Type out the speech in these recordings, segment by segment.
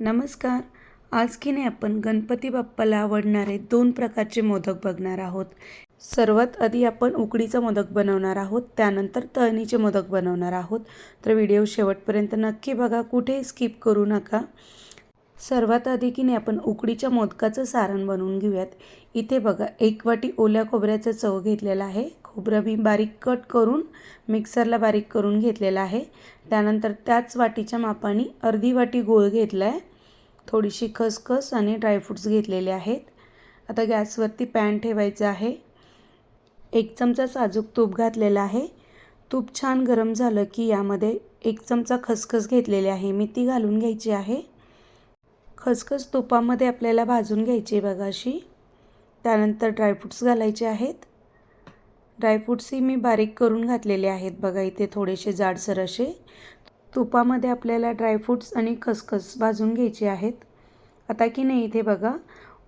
नमस्कार. आज की नाही आपण गणपती बाप्पाला आवडणारे दोन प्रकारचे मोदक बघणार आहोत. सर्वात आधी आपण उकडीचा मोदक बनवणार आहोत त्यानंतर तळणीचे मोदक बनवणार आहोत. तर व्हिडिओ शेवटपर्यंत नक्की बघा कुठेही स्किप करू नका. सर्वात आधी की नाही आपण उकडीच्या मोदकाचं सारण बनवून घेऊयात. इथे बघा एक वाटी ओल्या खोबऱ्याचा चव घेतलेला आहे. खोबरं मी बारीक कट करून मिक्सरला बारीक करून घेतलेलं आहे. त्यानंतर त्याच वाटीच्या मापाने अर्धी वाटी गूळ घेतला आहे थोडीशी खसखस आणि ड्रायफ्रूट्स घेतलेले आहेत. आता गॅसवरती पॅन ठेवायचं आहे. एक चमचा साजूक तूप घातलेला आहे. तूप छान गरम झालं की यामध्ये एक चमचा खसखस घेतलेली आहे. मी ती घालून घ्यायची आहे. खसखस तुपामध्ये आपल्याला भाजून घ्यायची बघा अशी. त्यानंतर ड्रायफ्रूट्स घालायचे आहेत. ड्रायफ्रूट्सही मी बारीक करून घातलेले आहेत. बघा इथे थोडेसे जाडसर असे तुपामध्ये आपल्याला ड्रायफ्रूट्स आणि खसखस भाजून घ्यायचे आहेत. आता की नाही इथे बघा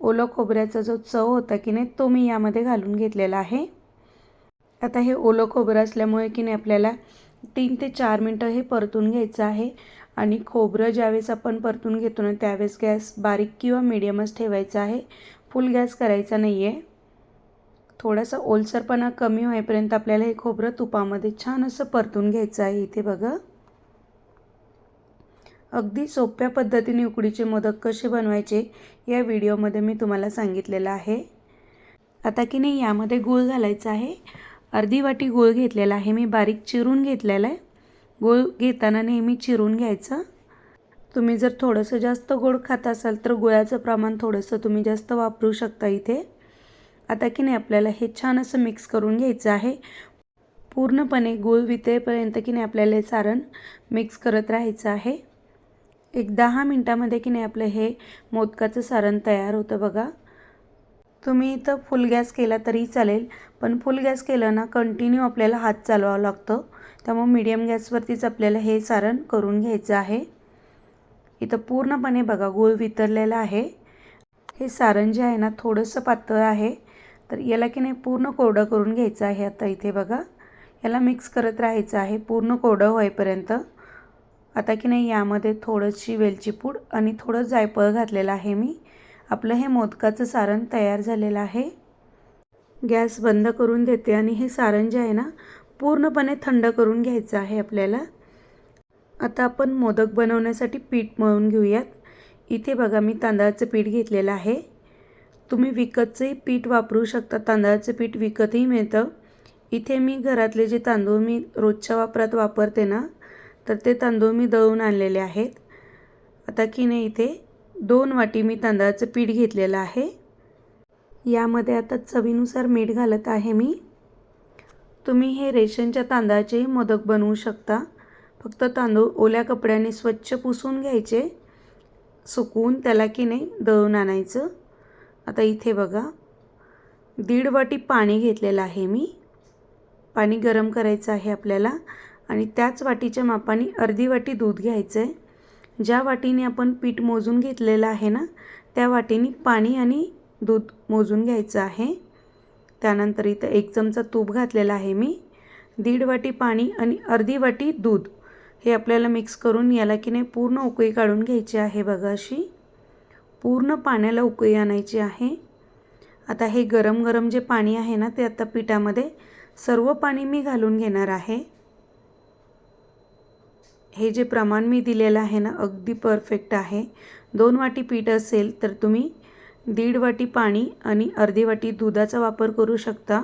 ओलं खोबऱ्याचा जो चव होता की नाही तो मी यामध्ये घालून घेतलेला आहे. आता हे ओलं खोबरं असल्यामुळे की नाही आपल्याला तीन ते चार मिनटं हे परतून घ्यायचं आहे. आणि खोबरं ज्यावेळेस आपण परतून घेतो ना त्यावेळेस गॅस बारीक किंवा मिडियमच ठेवायचा आहे. फुल गॅस करायचा नाही आहे थोडासा ओलसरपणा कमी होईपर्यंत आपल्याला हे खोबरं तुपामध्ये छान असं परतून घ्यायचं आहे इथे बघा. अगदी सोप्या पद्धतीने उकडीचे मोदक कसे बनवायचे या व्हिडिओमध्ये मी तुम्हाला सांगितलेलं आहे. आता की नाही यामध्ये गूळ घालायचा आहे. अर्धी वाटी गूळ घेतलेला आहे. मी बारीक चिरून घेतलेला आहे. गूळ घेताना नेहमी चिरून घ्यायचं. तुम्ही जर थोडंसं जास्त गोड खात असाल तर गुळाचं प्रमाण थोडंसं तुम्ही जास्त वापरू शकता इथे. आता की नाही आपल्याला हे छान असं मिक्स करून घ्यायचं आहे. पूर्णपणे गूळ वितळेपर्यंत की नाही आपल्याला हे सारण मिक्स करत राहायचं आहे. एक दहा मिनटामध्ये की नाही आपलं हे मोदकाचं सारण तयार होतं बघा. तुम्ही इथं फुल गॅस केला तरी चालेल पण फुल गॅस केलं ना कंटिन्यू आपल्याला हात चालवावं लागतं. त्यामुळे मीडियम गॅसवरतीच आपल्याला हे सारण करून घ्यायचं आहे. इथं पूर्णपणे बघा गूळ वितरलेलं आहे. हे सारण जे आहे ना थोडंसं पातळ आहे. तर याला की नाही पूर्ण कोरडं करून घ्यायचं आहे आता इथे बघा. याला मिक्स करत राहायचं आहे पूर्ण कोरडं होईपर्यंत. आता की नाही यामध्ये थोडंशी वेलची पूड आणि थोडं जायफळ घातलेलं आहे मी. आपलं हे मोदकाचं सारण तयार झालेलं आहे. गॅस बंद करून देते आणि हे सारण जे आहे ना पूर्णपणे थंड करून घ्यायचं आहे आपल्याला. आता आपण मोदक बनवण्यासाठी पीठ मळून घेऊयात. इथे बघा मी तांदळाचं पीठ घेतलेलं आहे. तुम्ही विकतचंही पीठ वापरू शकता तांदळाचं पीठ विकतही मिळतं. इथे मी घरातले जे तांदूळ मी रोजच्या वापरात वापरते ना तर ते तांदूळ मी दळून आणलेले आहेत. आता की नाही इथे दोन वाटी मी तांदळाचं पीठ घेतलेलं आहे. यामध्ये आता चवीनुसार मीठ घालत आहे मी. तुम्ही हे रेशनच्या तांदळाचेही मोदक बनवू शकता. फक्त तांदूळ ओल्या कपड्याने स्वच्छ पुसून घ्यायचे सुकवून त्याला की नाही दळून आणायचं. आता इथे बघा. दीड वाटी पाणी घेतलेलं आहे मी. पाणी गरम करायचं आहे आपल्याला. आणि त्याच वाटीच्या मापाने अर्धी वाटी दूध घ्यायचं आहे ज्या वाटीने आपण पीठ मोजून घेतलेलं आहे ना त्या वाटीने पाणी आणि दूध मोजून घ्यायचं आहे. त्यानंतर इथं एक चमचा तूप घातलेला आहे मी. दीड वाटी पाणी आणि अर्धी वाटी दूध हे आपल्याला मिक्स करून याला की नाही पूर्ण उकळी काढून घ्यायची आहे बघा अशी. पूर्ण पाण्याला उकळी आणायची आहे. आता हे गरम गरम जे पाणी आहे ना ते आता पिठामध्ये सर्व पाणी मी घालून घेणार आहे. हे जे प्रमाण मी दिलेलं आहे ना अगदी परफेक्ट आहे. दोन वाटी पीठ असेल तर तुम्ही दीड वाटी पाणी आणि अर्धी वाटी दुधाचा वापर करू शकता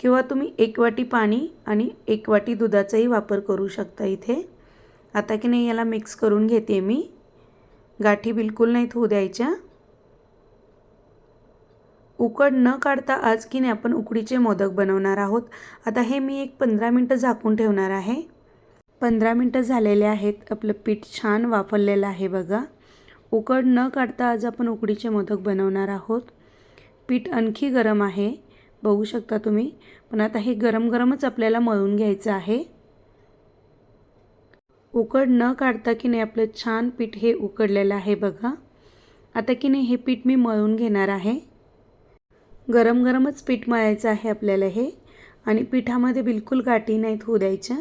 किंवा तुम्ही एक वाटी पाणी आणि एक वाटी दुधाचाही वापर करू शकता इथे. आता की नाही याला मिक्स करून घेते मी. गाठी बिलकुल नाहीत होऊ द्यायच्या. उकड न काढता आज की नाही आपण उकडीचे मोदक बनवणार आहोत. आता हे मी एक पंधरा मिनटं झाकून ठेवणार आहे. पंधरा मिनटं झालेले आहेत. आपलं पीठ छान वापरलेलं आहे बघा. उकड न काढता आज आपण उकडीचे मोदक बनवणार आहोत. पीठ आणखी गरम आहे. बघू शकता तुम्ही. पण आता हे गरम गरमच आपल्याला मळून घ्यायचं आहे. उकड न काढता की नाही आपलं छान पीठ हे उकडलेलं आहे बघा. आता की नाही हे पीठ मी मळून घेणार आहे. गरम गरमच पीठ मळायचं आहे आपल्याला हे. आणि पिठामध्ये बिलकुल गाठी नाहीत होऊ द्यायच्या.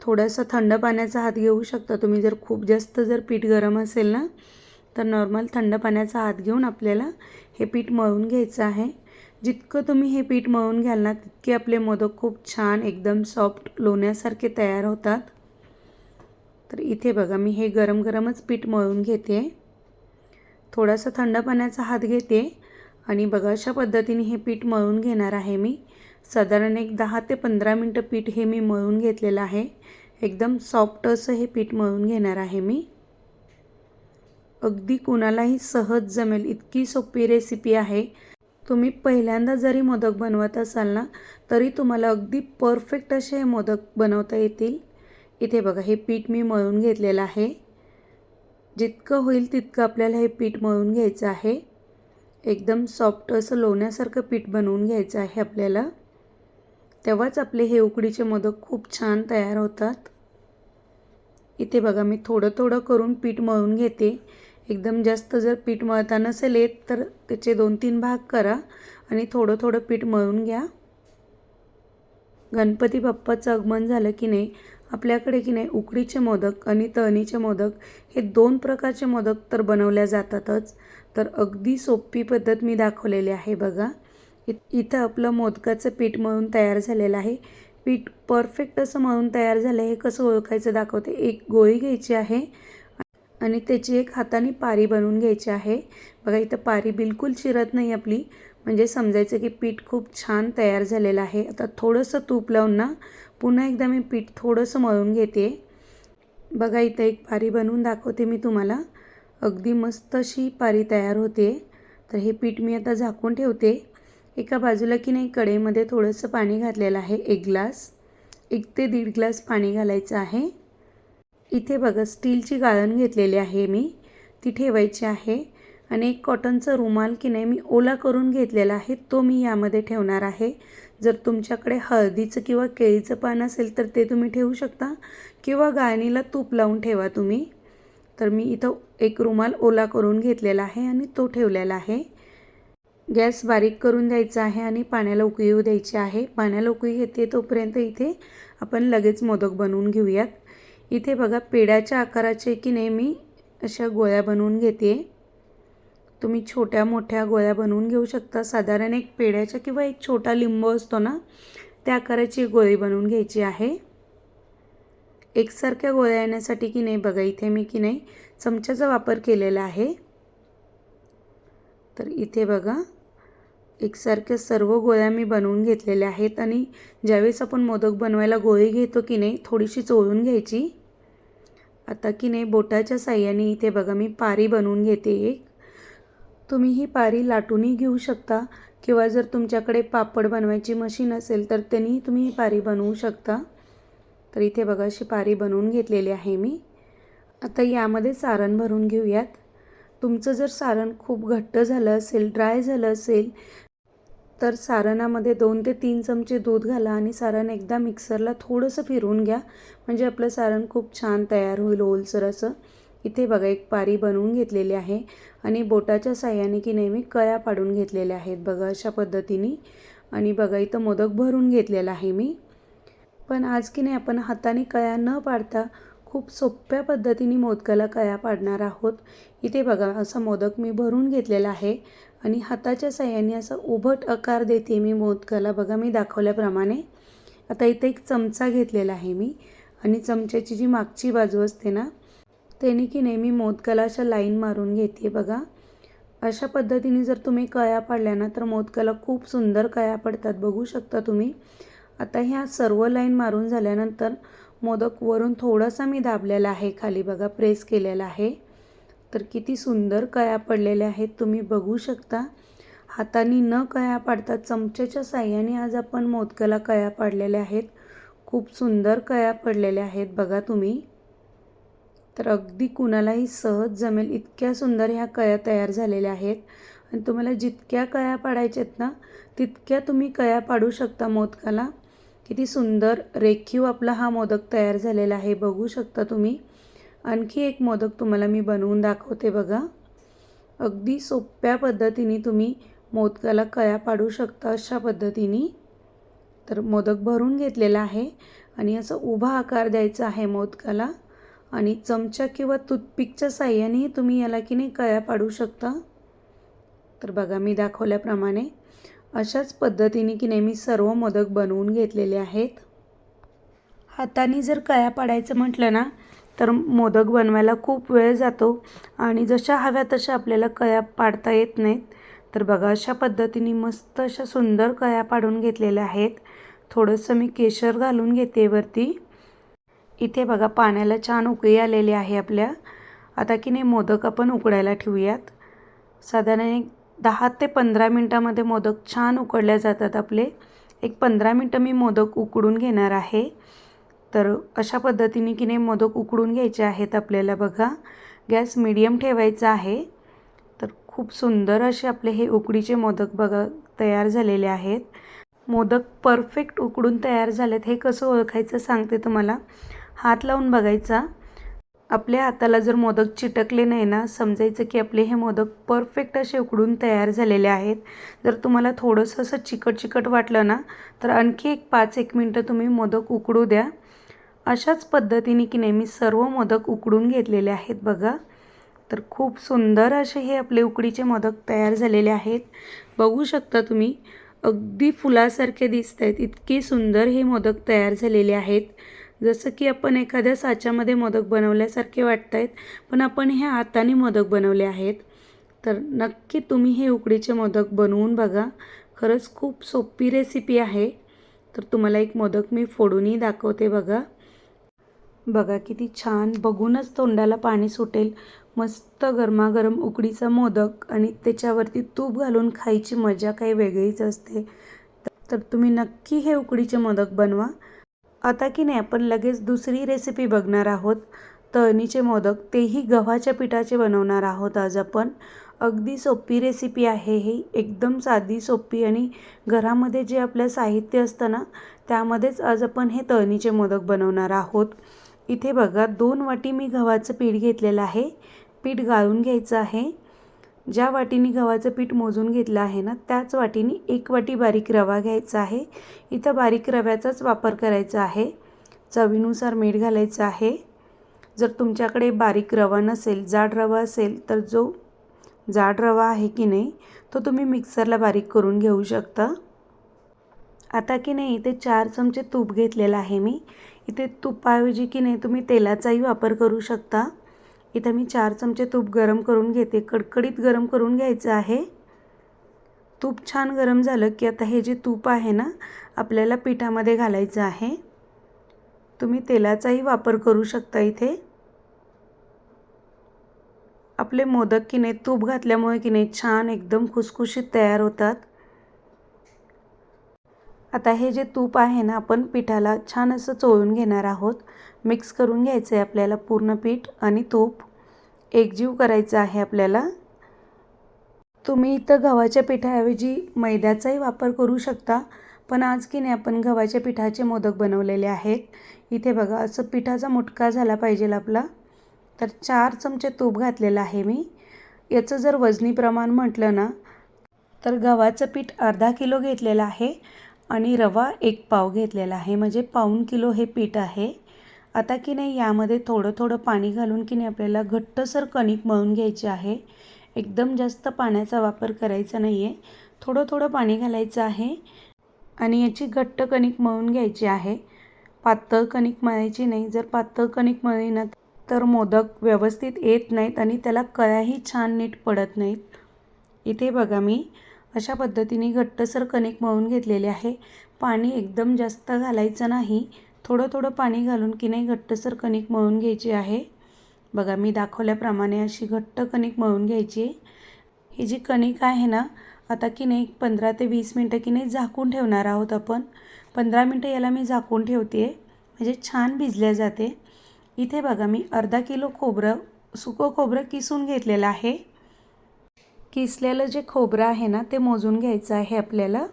थोडासा थंड पाण्याचा हात घेऊ शकता तुम्ही. जर खूप जास्त जर पीठ गरम असेल ना तर नॉर्मल थंड पाण्याचा हात घेऊन आपल्याला हे पीठ मळून घ्यायचं आहे. जितकं तुम्ही हे पीठ मळून घ्याल ना तितके आपले मोदक खूप छान एकदम सॉफ्ट लोण्यासारखे तयार होतात. तर इथे बघा मी हे गरम गरमच पीठ मळून घेते. थोडासा थंड पाण्याचा हात घेते आणि बघा अशा पद्धतीने हे पीठ मळून घेणार आहे मी. साधारण एक दहा ते पंधरा मिनटं पीठ हे मी मळून घेतलेलं आहे. एकदम सॉफ्ट असं हे पीठ मळून घेणार आहे मी. अगदी कुणालाही सहज जमेल इतकी सोपी रेसिपी आहे. तुम्ही पहिल्यांदा जरी मोदक बनवत असाल ना तरी तुम्हाला अगदी परफेक्ट असे हे मोदक बनवता येतील. इथे बघा हे पीठ मी मळून घेतलेलं आहे. जितकं होईल तितकं आपल्याला हे पीठ मळून घ्यायचं आहे. एकदम सॉफ्ट असं लोण्यासारखं पीठ बनवून घ्यायचं आहे आपल्याला. तेव्हाच आपले हे उकडीचे मोदक खूप छान तयार होतात. इथे बघा मी थोडं थोडं करून पीठ मळून घेते. एकदम जास्त जर पीठ मळता नसेल येत तर त्याचे दोन तीन भाग करा आणि थोडं थोडं पीठ मळून घ्या. गणपती बाप्पाचं आगमन झालं की नाही आपल्याकडे की नाही उकडीचे मोदक आणि तळणीचे मोदक हे दोन प्रकारचे मोदक तर बनवल्या जातातच. तर अगदी सोपी पद्धत मी दाखवलेली आहे बघा. इथं आपलं मोदकाचं पीठ मळून तयार झालेलं आहे. पीठ परफेक्ट असं मळून तयार झालं आहे हे कसं ओळखायचं दाखवते. एक गोळी घ्यायची आहे. आणि त्याची एक हाताने पारी बनवून घ्यायची आहे. बघा इथं पारी बिलकुल चिरत नाही आपली. म्हणजे समजायचं की पीठ खूप छान तयार झालेलं आहे. आता थोडंसं तूप लावून ना पुन्हा एकदा मी पीठ थोडंसं मळून घेते. बघा इथं एक पारी बनवून दाखवते मी तुम्हाला. अगदी मस्त अशी पारी तयार होते. तर हे पीठ मी आता झाकून ठेवते. एका बाजूला की नाही कडेमध्ये थोडंसं पाणी घातलेलं आहे. एक ग्लास एक ते दीड ग्लास पाणी घालायचं आहे. इथे बघा स्टीलची गाळण घेतलेली आहे मी. ती ठेवायची आहे. आणि एक कॉटनचा रुमाल की नाही मी ओला करून घेतलेला आहे. तो मी यामध्ये ठेवणार आहे. जर तुमच्याकडे हळदीचं किंवा केळीचं पान असेल तर ते तुम्ही ठेवू शकता. किंवा गाळणीला तूप लावून ठेवा तुम्ही. तर मी इथं एक रुमाल ओला करून घेतलेला आहे आणि तो ठेवलेला आहे. गॅस बारीक करून द्यायचा आहे आणि पाण्याला उकळी येऊ द्यायची आहे. पाण्याला उकळी येते तोपर्यंत इथे आपण लगेच मोदक बनवून घेऊयात. इथे बघा पेड्याच्या आकाराचे की नाही मी अशा गोळ्या बनवून घेते. तुम्ही छोट्या मोठ्या गोळ्या बनवून घेऊ शकता. साधारण एक पेड्याच्या किंवा एक छोटा लिंबू असतो ना त्या आकाराची गोळी बनवून घ्यायची आहे. एकसारख्या गोळ्या येण्यासाठी की नाही बघा इथे मी की नाही चमच्याचा वापर केलेला आहे. तर इथे बघा एकसारख्या सर्व गोळ्या मी बनवून घेतलेल्या आहेत आणि ज्यावेळेस आपण मोदक बनवायला गोळी घेतो की नाही थोडीशी चोळून घ्यायची. आता की नाही बोटाच्या साह्याने इथे बघा मी पारी बनवून घेते एक. तुम्ही ही पारी लाटूनही घेऊ शकता किंवा जर तुमच्याकडे पापड बनवायची मशीन असेल तर त्यांनीही तुम्ही ही पारी बनवू शकता. तर इथे बघा अशी पारी बनवून घेतलेली आहे मी. आता यामध्ये सारण भरून घेऊयात. तुमचं जर सारण खूप घट्ट झालं असेल ड्राय झालं असेल तर सारणामध्ये दोन ते तीन चमचे दूध घाला आणि सारण एकदा मिक्सरला थोडंसं फिरवून घ्या. म्हणजे आपलं सारण खूप छान तयार होईल ओलसर असं. इथे बघा एक पारी बनवून घेतलेली आहे आणि बोटाच्या साह्याने की नेहमी कळ्या पाडून घेतलेल्या आहेत बघा अशा पद्धतीने. आणि बघा इथं मोदक भरून घेतलेला आहे मी. पण आज की नाही आपण हाताने कळ्या न पाडता खूप सोप्या पद्धतीने मोदकाला कळ्या पाडणार आहोत. इथे बघा असा मोदक मी भरून घेतलेला आहे. आणि हाताच्या साह्याने असं उभट आकार देते मी मोदकाला. बघा मी दाखवल्याप्रमाणे आता इथे एक चमचा घेतलेला आहे मी. आणि चमच्याची जी मागची बाजू असते ना त्याने की नेहमी मोदकाला अशा लाईन मारून घेते बघा. अशा पद्धतीने जर तुम्ही कळ्या पाडल्या ना तर मोदकाला खूप सुंदर कळ्या पडतात. बघू शकता तुम्ही. आता ह्या सर्व लाईन मारून झाल्यानंतर मोदक वरून थोडासा मी दाबलेला आहे खाली. बघा प्रेस केलेला आहे. तर किती सुंदर कळ्या पडलेल्या आहेत तुम्ही बघू शकता. हाताने न कळ्या पाडता चमच्याच्या साह्याने आज आपण मोदकाला कळ्या पाडलेल्या आहेत. खूप सुंदर कळ्या पडलेल्या आहेत बघा तुम्ही. तर अगदी कुणालाही सहज जमेल इतक्या सुंदर ह्या कळ्या तयार झालेल्या आहेत. आणि तुम्हाला जितक्या कळ्या पाडायच्या आहेत ना तितक्या तुम्ही कळ्या पाडू शकता मोदकाला. किती सुंदर रेखीव आपला हा मोदक तयार झालेला आहे बघू शकता तुम्ही. आणखी एक मोदक तुम्हाला मी बनवून दाखवते बघा. अगदी सोप्या पद्धतीने तुम्ही मोदकाला कळ्या पाडू शकता अशा पद्धतीने. तर मोदक भरून घेतलेला आहे आणि असं उभा आकार द्यायचा आहे मोदकाला. आणि चमचा किंवा टूथपिकच्या साह्यानेही तुम्ही याला की नाही कळ्या पाडू शकता. तर बघा मी दाखवल्याप्रमाणे अशाच पद्धतीने की नाही मी सर्व मोदक बनवून घेतलेले आहेत. हाताने जर कळ्या पाडायचं म्हटलं ना तर मोदक बनवायला खूप वेळ जातो आणि जशा हव्या तशा आपल्याला कळ्या पाडता येत नाहीत. तर बघा अशा पद्धतीने मस्त अशा सुंदर कळ्या पाडून घेतलेल्या आहेत. थोडंसं मी केशर घालून घेते वरती. इथे बघा पाण्याला छान उकळी आलेली आहे आपल्या. आता की नाही मोदक आपण उकडायला ठेवूयात. साधारण एक दहा ते पंधरा मिनटामध्ये मोदक छान उकडल्या जातात आपले. एक पंधरा मिनटं मी मोदक उकडून घेणार आहे. तर अशा पद्धतीने की नाही मोदक उकडून घ्यायचे आहेत आपल्याला बघा. गॅस मिडियम ठेवायचा आहे. तर खूप सुंदर असे आपले हे उकडीचे मोदक बघा तयार झालेले आहेत. मोदक परफेक्ट उकडून तयार झालेत. हे कसं ओळखायचं सांगते तुम्हाला. हात लावून बघायचा. आपल्या हाताला जर मोदक चिटकले नाही ना समजायचं की आपले हे मोदक परफेक्ट असे उकडून तयार झालेले आहेत. जर तुम्हाला थोडंसं असं चिकट चिकट वाटलं ना तर आणखी एक पाच एक मिनटं तुम्ही मोदक उकडू द्या. अशाच पद्धतीने की नेहमी सर्व मोदक उकडून घेतलेले आहेत बघा. तर खूप सुंदर असे हे आपले उकडीचे मोदक तयार झालेले आहेत. बघू शकता तुम्ही अगदी फुलासारखे दिसत आहेत इतके सुंदर हे मोदक तयार झालेले आहेत. जसं की आपण एखाद्या साच्यामध्ये मोदक बनवल्यासारखे वाटत आहेत पण आपण हे हाताने मोदक बनवले आहेत. तर नक्की तुम्ही हे उकडीचे मोदक बनवून बघा. खरंच खूप सोपी रेसिपी आहे. तर तुम्हाला एक मोदक मी फोडूनही दाखवते बघा. बघा किती छान. बघूनच तोंडाला पाणी सुटेल. मस्त गरमागरम उकडीचा मोदक आणि त्याच्यावरती तूप घालून खायची मजा काही वेगळीच असते. तर तुम्ही नक्की हे उकडीचे मोदक बनवा. आता की नाही आपण लगेच दुसरी रेसिपी बघणार आहोत. तळणीचे मोदक तेही गव्हाच्या पिठाचे बनवणार आहोत आज आपण. अगदी सोपी रेसिपी आहे ही. एकदम साधी सोपी आणि घरामध्ये जे आपलं साहित्य असतं ना त्यामध्येच आज आपण हे तळणीचे मोदक बनवणार आहोत. इथे बघा दोन वाटी मी गव्हाचं पीठ घेतलेलं आहे. पीठ गाळून घ्यायचं आहे. ज्या वाटीने गव्हाचं पीठ मोजून घेतलं आहे ना त्याच वाटीने एक वाटी बारीक रवा घ्यायचा आहे. इथं बारीक रव्याचाच वापर करायचा आहे. चवीनुसार मीठ घालायचं आहे. जर तुमच्याकडे बारीक रवा नसेल जाड रवा असेल तर जो जाड रवा आहे की नाही तो तुम्ही मिक्सरला बारीक करून घेऊ शकता. आता की नाही इथे चार चमचे तूप घेतलेलं आहे मी. इथे तुपाऐवजी की नाही तुम्ही तेलाचाही वापर करू शकता. इथं मी चार चमचे तूप गरम करून घेते. कडकडीत गरम करून घ्यायचं आहे. तूप छान गरम झालं की आता हे जे तूप आहे ना आपल्याला पिठामध्ये घालायचं आहे. तुम्ही तेलाचाही वापर करू शकता इथे. आपले मोदक की नाही तूप घातल्यामुळे की नाही छान एकदम खुसखुशीत तयार होतात. आता हे जे तूप आहे ना आपण पिठाला छान असं चोळून घेणार आहोत. मिक्स करून घ्यायचं आहे आपल्याला पूर्ण पीठ आणि तूप. एकजीव करायचं आहे आपल्याला. तुम्ही इथं गव्हाच्या पिठाऐवजी मैद्याचाही वापर करू शकता पण आज की नाही आपण गव्हाच्या पिठाचे मोदक बनवलेले आहेत. इथे बघा असं पिठाचा मुटका झाला पाहिजे आपला. तर चार चमचे तूप घातलेलं आहे मी. याचं जर वजनी प्रमाण म्हटलं ना तर गव्हाचं पीठ अर्धा किलो घेतलेलं आहे. आणि रवा एक पाव घेतलेला आहे. म्हणजे पाऊन किलो हे पीठ आहे. आता की नाही यामध्ये थोडं थोडं पाणी घालून की नाही आपल्याला घट्टसर कणिक मळून घ्यायची आहे. एकदम जास्त पाण्याचा वापर करायचा नाही आहे थोडं थोडं पाणी घालायचं आहे आणि याची घट्ट कणिक मळून घ्यायची आहे. पातळ कणिक मळायची नाही. जर पातळ कणिक मळली ना तर मोदक व्यवस्थित येत नाहीत आणि त्याला कळ्याही छान नीट पडत नाहीत. इथे बघा मी अशा पद्धतीने घट्टसर कणिक मळून घेतलेले आहे. पाणी एकदम जास्त घालायचं नाही. थोडं थोडं पाणी घालून की नाही घट्टसर कणिक मळून घ्यायची आहे. बघा मी दाखवल्याप्रमाणे अशी घट्ट कणिक मळून घ्यायची ही जी कणिक आहे ना आता की नाही पंधरा ते वीस मिनटं की नाही झाकून ठेवणार आहोत आपण. पंधरा मिनटं याला मी झाकून ठेवते म्हणजे छान भिजल्या जाते. इथे बघा मी अर्धा किलो खोबरं सुकं खोबरं किसून घेतलेलं आहे. किसलेलं जे खोबरं आहे ना ते मोजून घ्यायचं आहे आपल्याला.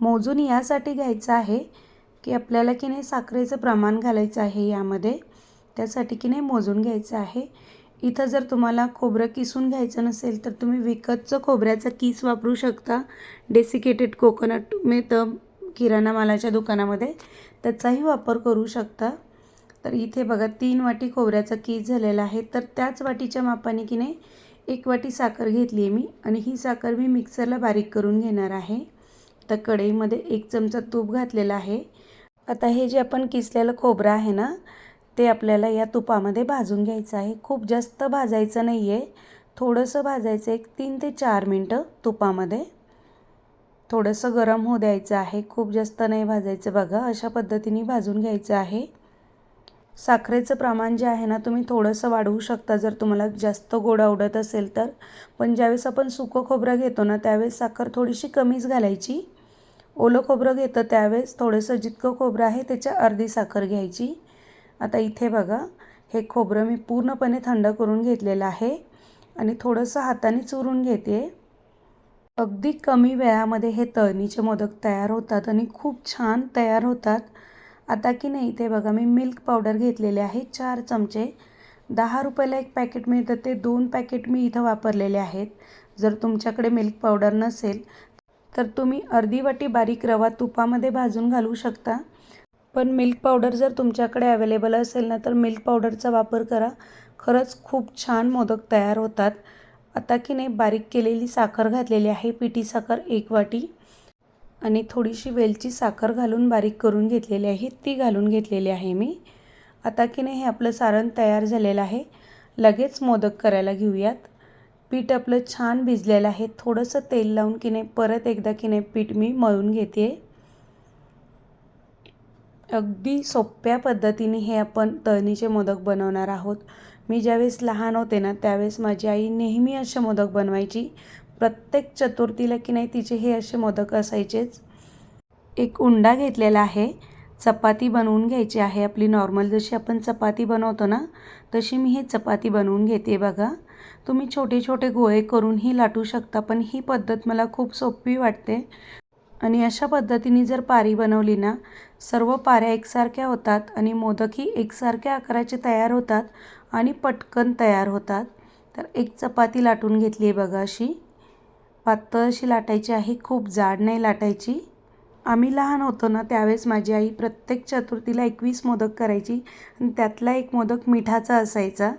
मोजून यासाठी घ्यायचं आहे की आपल्याला की नाही साखरेचं प्रमाण घालायचं आहे यामध्ये. त्यासाठी की नाही मोजून घ्यायचं आहे. इथं जर तुम्हाला खोबरं किसून घ्यायचं नसेल तर तुम्ही विकतचं खोबऱ्याचा किस वापरू शकता. डेसिकेटेड कोकोनट मिळतं किराणा मालाच्या दुकानामध्ये. त्याचाही वापर करू शकता. तर इथे बघा तीन वाटी खोबऱ्याचा कीस झालेला आहे. तर त्याच वाटीच्या मापाने की नाही एक वाटी साखर घेतली आहे मी आणि ही साखर मी मिक्सरला बारीक करून घेणार आहे. तर कढईमध्ये एक चमचा तूप घातलेला आहे. आता हे जे आपण किसलेलं खोबरं आहे ना ते आपल्याला या तुपामध्ये भाजून घ्यायचं आहे. खूप जास्त भाजायचं नाही आहे थोडंसं भाजायचं एक तीन ते चार मिनटं तुपामध्ये. थोडंसं गरम होऊ द्यायचं आहे. खूप जास्त नाही भाजायचं बघा. अशा पद्धतीने भाजून घ्यायचं आहे. साखरेचं प्रमाण जे आहे ना तुम्ही थोडंसं वाढवू शकता. जर तुम्हाला जास्त गोड आवडत असेल तर. पण ज्यावेळेस आपण सुकं खोबरं घेतो ना त्यावेळेस साखर थोडीशी कमीच घालायची. ओलं खोबरं घेतं त्यावेळेस थोडंसं जितकं खोबरं आहे त्याच्या अर्धी साखर घ्यायची. आता इथे बघा हे खोबरं मी पूर्णपणे थंड करून घेतलेलं आहे. आणि थोडंसं हाताने चुरून घेते. अगदी कमी वेळामध्ये हे तळणीचे मोदक तयार होतात आणि खूप छान तयार होतात. आता की नाही इथे बघा मी मिल्क पावडर घेतलेले आहे चार चमचे. दहा रुपयाला एक पॅकेट मिळतं ते दोन पॅकेट मी इथं वापरलेले आहेत. जर तुमच्याकडे मिल्क पावडर नसेल तर तुम्ही अर्धी वाटी बारीक रवा तुपामध्ये भाजून घालू शकता. पण मिल्क पावडर जर तुमच्याकडे अवेलेबल असेल ना तर मिल्क पावडरचा वापर करा. खरंच खूप छान मोदक तयार होतात. आता की नाही बारीक केलेली साखर घातलेली आहे पिठी साखर एक वाटी. आणि थोडीशी वेलची साखर घालून बारीक करून घेतलेली आहे. ती घालून घेतलेली आहे मी. आता की नाही हे आपलं सारण तयार झालेलं आहे. लगेच मोदक करायला घेऊयात. पीठ आपलं छान भिजलेलं आहे. थोडंसं तेल लावून की नाही परत एकदा की नाही पीठ मी मळून घेते. अगदी सोप्या पद्धतीने हे आपण तळणीचे मोदक बनवणार आहोत. मी ज्यावेळेस लहान होते ना त्यावेळेस माझी आई नेहमी असे मोदक बनवायची. प्रत्येक चतुर्थीला की नाही तिचे हे असे मोदक असायचेच. एक उंडा घेतलेला आहे चपाती बनवून घ्यायची आहे आपली नॉर्मल. जशी आपण चपाती बनवतो ना तशी मी ही चपाती बनवून घेते बघा. तुम्ही छोटे छोटे गोळे करूनही लाटू शकता पण ही पद्धत मला खूप सोपी वाटते. आणि अशा पद्धतीने जर पारी बनवली ना सर्व पाऱ्या एकसारख्या होतात आणि मोदकही एकसारख्या आकाराचे तयार होतात आणि पटकन तयार होतात. तर एक चपाती लाटून घेतली आहे बघा अशी. पातळ अशी लाटायची आहे खूप जाड नाही लाटायची. आम्ही लहान होतो ना त्यावेळेस माझी आई प्रत्येक चतुर्थीला एकवीस मोदक करायची आणि त्यातला एक मोदक मिठाचा असायचा.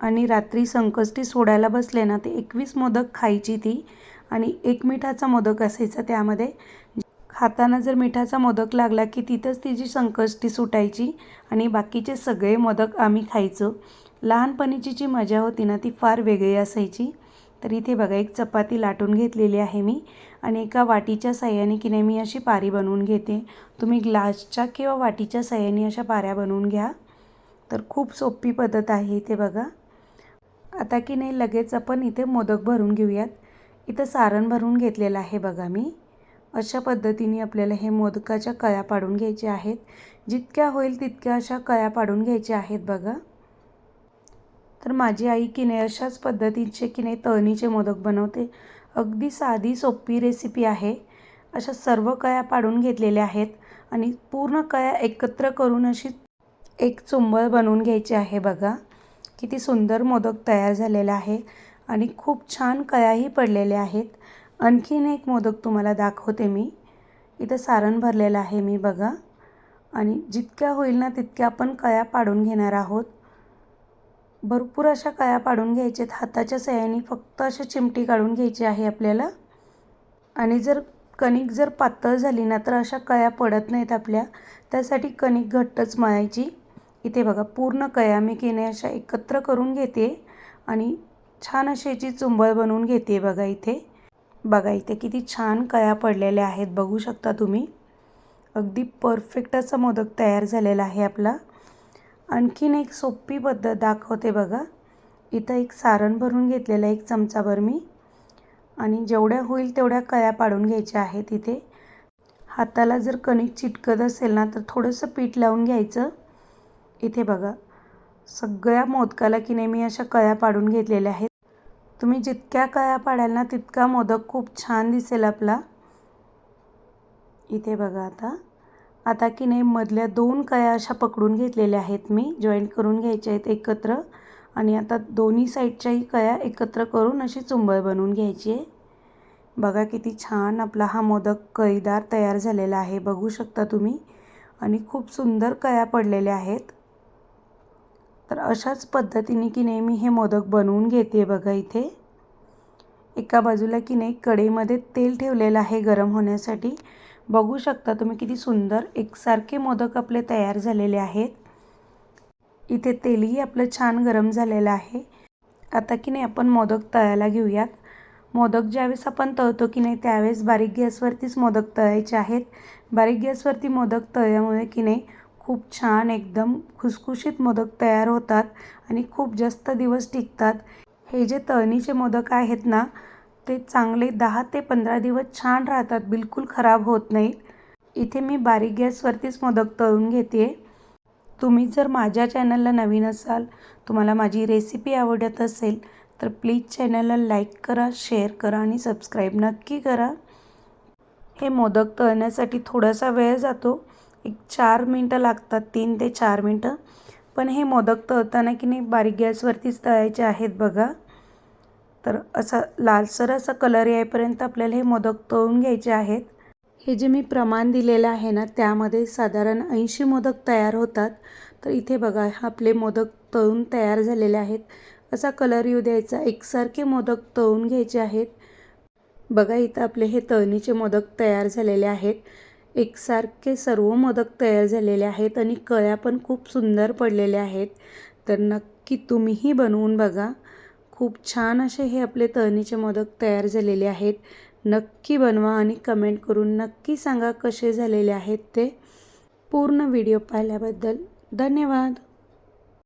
आणि रात्री संकष्टी सोडायला बसले ना ते एकवीस मोदक खायची ती आणि एक मिठाचा मोदक असायचा त्यामध्ये. खाताना जर मिठाचा मोदक लागला की तिथंच तिची संकष्टी सुटायची आणि बाकीचे सगळे मोदक आम्ही खायचो. लहानपणीची जी मजा होती ना ती फार वेगळी असायची. तर इथे बघा एक चपाती लाटून घेतलेली आहे मी आणि एका वाटीच्या साह्याने की नाही मी अशी पारी बनवून घेते. तुम्ही ग्लासच्या किंवा वाटीच्या साह्याने अशा पाऱ्या बनवून घ्या. तर खूप सोपी पद्धत आहे इथे बघा. आता की नाही लगेच आपण इथे मोदक भरून घेऊयात. इथं सारण भरून घेतलेलं आहे बघा मी. अशा पद्धतीने आपल्याला हे मोदकाच्या कळ्या पाडून घ्यायच्या आहेत. जितक्या होईल तितक्या अशा कळ्या पाडून घ्यायच्या आहेत बघा. तर माझी आई की नाही अशाच पद्धतीचे की नाही तळणीचे मोदक बनवते. अगदी साधी सोपी रेसिपी आहे. अशा सर्व कळ्या पाडून घेतलेल्या आहेत आणि पूर्ण कळ्या एकत्र करून अशी एक चुंबळ बनवून घ्यायची आहे बघा. किती सुंदर मोदक तयार झालेला आहे आणि खूप छान कळ्याही पडलेल्या आहेत. आणखीन एक मोदक तुम्हाला दाखवते मी. इथं सारण भरलेलं आहे मी बघा. आणि जितक्या होईल ना तितक्या आपण कळ्या पाडून घेणार आहोत. भरपूर अशा कळ्या पाडून घ्यायच्यात हाताच्या सहाय्याने फक्त अशा चिमटी काढून घ्यायची आहे आपल्याला. आणि जर कणिक जर पातळ झाली ना तर अशा कळ्या पडत नाहीत आपल्या. त्यासाठी कणिक घट्टच मळायची. इथे बघा पूर्ण कळ्या मी केने अशा एकत्र करून घेते. आणि छान अशी याची चुंबळ बनवून घेते बघा इथे. बघा इथे किती छान कळ्या पडलेल्या आहेत बघू शकता तुम्ही. अगदी परफेक्ट असा मोदक तयार झालेला आहे आपला. आणखीन एक सोपी पद्धत दाखवते बघा. इथं एक सारण भरून घेतलेलं आहे एक चमचाभर मी. आणि जेवढ्या होईल तेवढ्या कळ्या पाडून घ्यायच्या आहेत इथे. हाताला जर कणिक चिटकत असेल ना तर थोडंसं पीठ लावून घ्यायचं. इथे बघा. सगळ्या मोदकाला की नाही मी अशा कळ्या पाडून घेतलेल्या आहेत. तुम्ही जितक्या कळ्या पाडाल ना तितका मोदक खूप छान दिसेल आपला. इथे बघा आता. आता की नाही मधल्या दोन कया अशा पकडून घेतलेल्या आहेत मी जॉईंट करून घ्यायच्या आहेत एकत्र. आणि आता दोन्ही साईडच्याही कया एकत्र करून अशी चुंबळ बनवून घ्यायची आहे. बघा किती छान आपला हा मोदक कळीदार तयार झालेला आहे बघू शकता तुम्ही. आणि खूप सुंदर कया पडलेल्या आहेत. तर अशाच पद्धतीने की नाही मी हे मोदक बनवून घेते बघा इथे. एका बाजूला की नाही कढईमध्ये तेल ठेवलेलं आहे गरम होण्यासाठी. बघू शकता तुम्ही किती सुंदर एकसारखे मोदक आपले तयार झालेले आहेत. इथे तेलही आपलं छान गरम झालेलं आहे. आता की नाही आपण मोदक तळायला घेऊयात. मोदक ज्यावेळेस आपण तळतो की नाही त्यावेळेस बारीक गॅसवरतीच मोदक तळायचे आहेत. बारीक गॅसवरती मोदक तळल्यामुळे की नाही खूप छान एकदम खुसखुशीत मोदक तयार होतात आणि खूप जास्त दिवस टिकतात. हे जे तळणीचे मोदक आहेत ना ते चांगले दहा ते पंधरा दिवस छान राहतात बिलकुल खराब होत नाहीत. इथे मी बारीक गॅसवरतीच मोदक तळून घेते तुम्ही जर माझ्या चॅनलला नवीन असाल तुम्हाला माझी रेसिपी आवडत असेल तर प्लीज चॅनलला लाईक करा शेअर करा आणि सबस्क्राईब नक्की करा. हे मोदक तळण्यासाठी थोडासा वेळ जातो. एक चार मिनटं लागतात तीन ते चार मिनटं. पण हे मोदक तळताना की नाही बारीक गॅसवरतीच तळायचे आहेत बघा. तर असा लालसर असा कलर यायपर्यंत आपल्याला हे मोदक तळून घ्यायचे आहेत. हे जे मी प्रमाण दिलेलं आहे ना त्यामध्ये साधारण ऐंशी मोदक तयार होतात. तर इथे बघा आपले मोदक तळून तयार झालेले आहेत. असा कलर येऊ द्यायचा एकसारखे मोदक तळून घ्यायचे आहेत. बघा इथं आपले हे तळणीचे मोदक तयार झालेले आहेत. एकसारखे सर्व मोदक तयार झालेले आहेत आणि कळ्या पण खूप सुंदर पडलेल्या आहेत. तर नक्की तुम्हीही बनवून बघा. खूप छान असे हे आपले तळणीचे मोदक तयार झालेले आहेत. नक्की बनवा आणि कमेंट करून नक्की सांगा कसे झालेले आहेत ते. पूर्ण व्हिडिओ पाहिल्याबद्दल धन्यवाद.